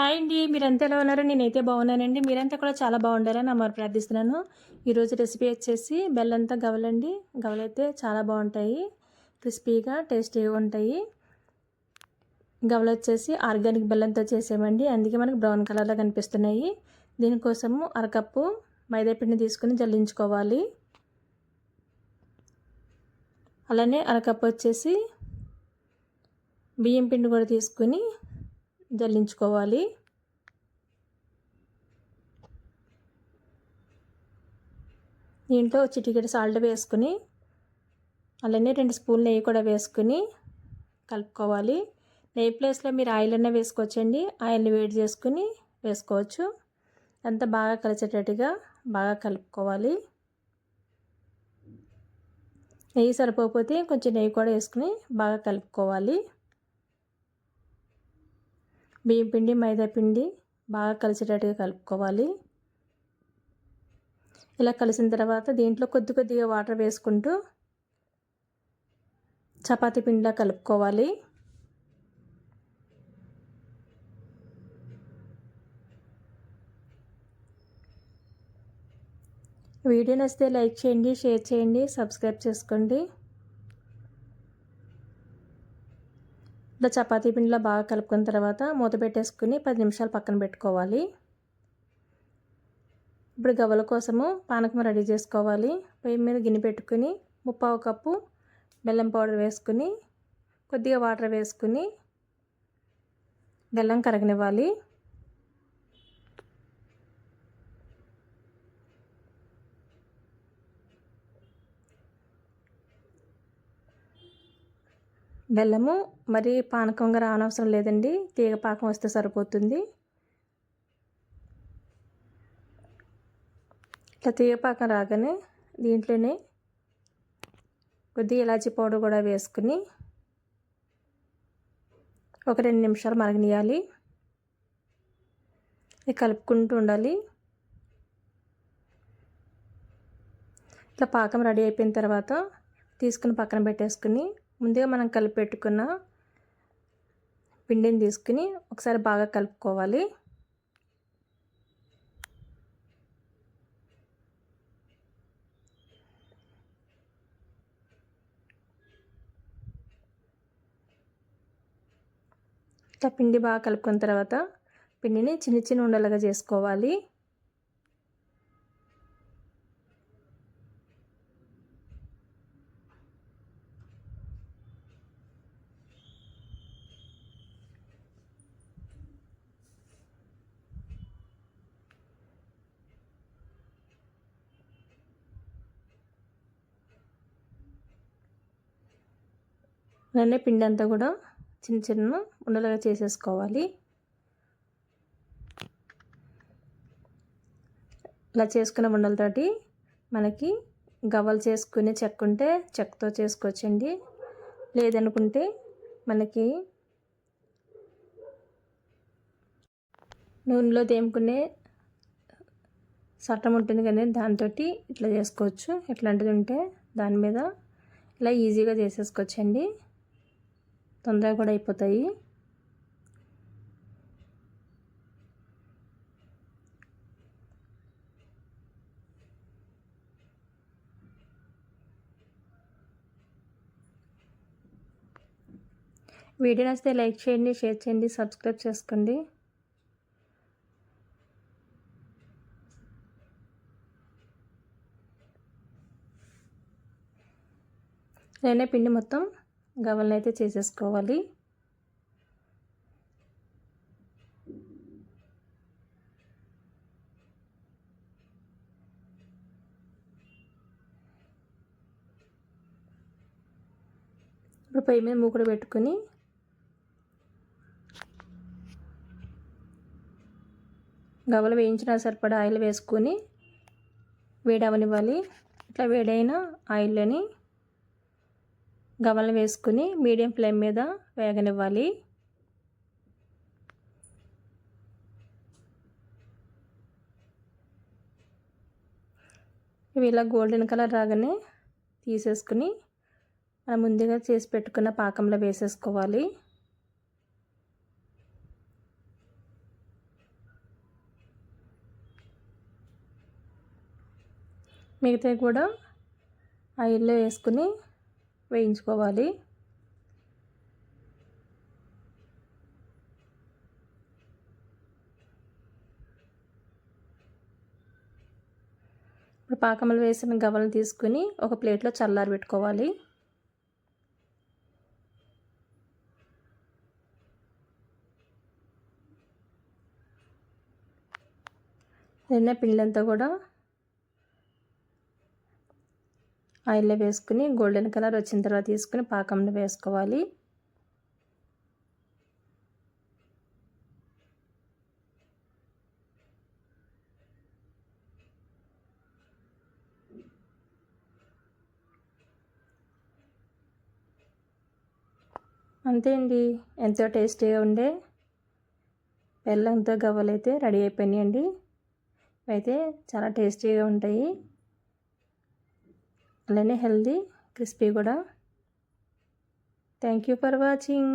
Hi అండి. మీరంతా ఎలా ఉన్నారు? నేనైతే బాగున్నానండి. మీరంతా కూడా చాలా బాగుండాలని నా ప్రార్థిస్తున్నాను. ఈరోజు రెసిపీ వచ్చేసి బెల్లంతా గవలండి గవలైతే చాలా బాగుంటాయి. క్రిస్పీగా టేస్టీగా ఉంటాయి. గవలు వచ్చేసి ఆర్గానిక్ బెల్లంతో చేసామండి. అందుకే మనకు బ్రౌన్ కలర్లో కనిపిస్తున్నాయి. దీనికోసము అరకప్పు మైదాపిండి తీసుకుని జల్లించుకోవాలి. అలానే అరకప్పు వచ్చేసి బియ్యం పిండి కూడా తీసుకుని జల్లించుకోవాలి. దీంట్లో చిటికెడు సాల్ట్ వేసుకుని అలానే రెండు స్పూన్లు నెయ్యి కూడా వేసుకుని కలుపుకోవాలి. నెయ్యి ప్లేస్లో మీరు ఆయిల్ అన్న వేసుకోవచ్చండి. ఆయిల్ని వేడి చేసుకుని వేసుకోవచ్చు. అంతా బాగా కలిసేటట్టుగా బాగా కలుపుకోవాలి. నెయ్యి సరిపోకపోతే కొంచెం నెయ్యి కూడా వేసుకుని బాగా కలుపుకోవాలి. బియ్యం పిండి మైదా పిండి బాగా కలిసేటట్టుగా కలుపుకోవాలి. ఇలా కలిసిన తర్వాత దీంట్లో కొద్ది కొద్దిగా వాటర్ వేసుకుంటూ చపాతీ పిండిలా కలుపుకోవాలి. వీడియో నచ్చితే లైక్ చేయండి షేర్ చేయండి సబ్స్క్రైబ్ చేసుకోండి. ఇలా చపాతీ పిండిలో బాగా కలుపుకున్న తర్వాత మూత పెట్టేసుకుని పది నిమిషాలు పక్కన పెట్టుకోవాలి. ఇప్పుడు గవ్వల కోసము పానకం రెడీ చేసుకోవాలి. పొయ్యి మీద గిన్నె పెట్టుకుని ముప్పావు కప్పు బెల్లం పౌడర్ వేసుకుని కొద్దిగా వాటర్ వేసుకుని బెల్లం కరగనివ్వాలి. బెల్లము మరి పానకంగా రానవసరం లేదండి. తీగ పాకం వస్తే సరిపోతుంది. ఇట్లా తీగ పాకం రాగానే దీంట్లోనే కొద్దిగా ఇలాచీ పౌడర్ కూడా వేసుకుని ఒక రెండు నిమిషాలు మరగనియాలి. ఇది కలుపుకుంటూ ఉండాలి. ఇట్లా పాకం రెడీ అయిపోయిన తర్వాత తీసుకుని పక్కన పెట్టేసుకుని ముందుగా మనం కలిపి పెట్టుకున్న పిండిని తీసుకుని ఒకసారి బాగా కలుపుకోవాలి. పిండి బాగా కలుపుకున్న తర్వాత పిండిని చిన్న చిన్న ఉండలుగా చేసుకోవాలి. అలానే పిండి అంతా కూడా చిన్న చిన్న ఉండలుగా చేసేసుకోవాలి. ఇలా చేసుకున్న ఉండలతోటి మనకి గవ్వలు చేసుకునే చెక్క ఉంటే చెక్కతో చేసుకోవచ్చండి. లేదనుకుంటే మనకి నూనెలో తేముకునే సట్టం ఉంటుంది కానీ దాంతో ఇట్లా చేసుకోవచ్చు. ఎట్లాంటిది ఉంటే దాని మీద ఇలా ఈజీగా చేసేసుకోవచ్చండి. తొందరగా కూడా అయిపోతాయి. వీడియో నచ్చితే లైక్ చేయండి షేర్ చేయండి సబ్స్క్రైబ్ చేసుకోండి. నేనే పిండి మొత్తం గవల్ని అయితే చేసేసుకోవాలి. ఇప్పుడు పై మీద మూకుడు పెట్టుకొని గవలు వేయించిన సరిపడా ఆయిల్ వేసుకొని వేడవనివ్వాలి. ఇట్లా వేడైన ఆయిల్ని గవలన వేసుకుని మీడియం ఫ్లేమ్ మీద వేగనివ్వాలి. ఇవి ఇలా గోల్డెన్ కలర్ రాగానే తీసేసుకుని మనం ముందుగా చేసి పెట్టుకున్న పాకంలో వేసేసుకోవాలి. మిగతా కూడా ఆయిల్లో వేసుకుని వేయించుకోవాలి. ఇప్పుడు పాకంలో వేసిన గవ్వలను తీసుకుని ఒక ప్లేట్లో చల్లారి పెట్టుకోవాలి. నిన్న పిండంతా కూడా ఆయిల్లో వేసుకుని గోల్డెన్ కలర్ వచ్చిన తర్వాత తీసుకుని పాకంలో వేసుకోవాలి. అంతే అండి ఎంతో టేస్టీగా ఉండే బెల్లంతో గవ్వలైతే రెడీ అయిపోయినాయండి. అయితే చాలా టేస్టీగా ఉంటాయి. అలానే హెల్దీ క్రిస్పీ కూడా. Thank you for watching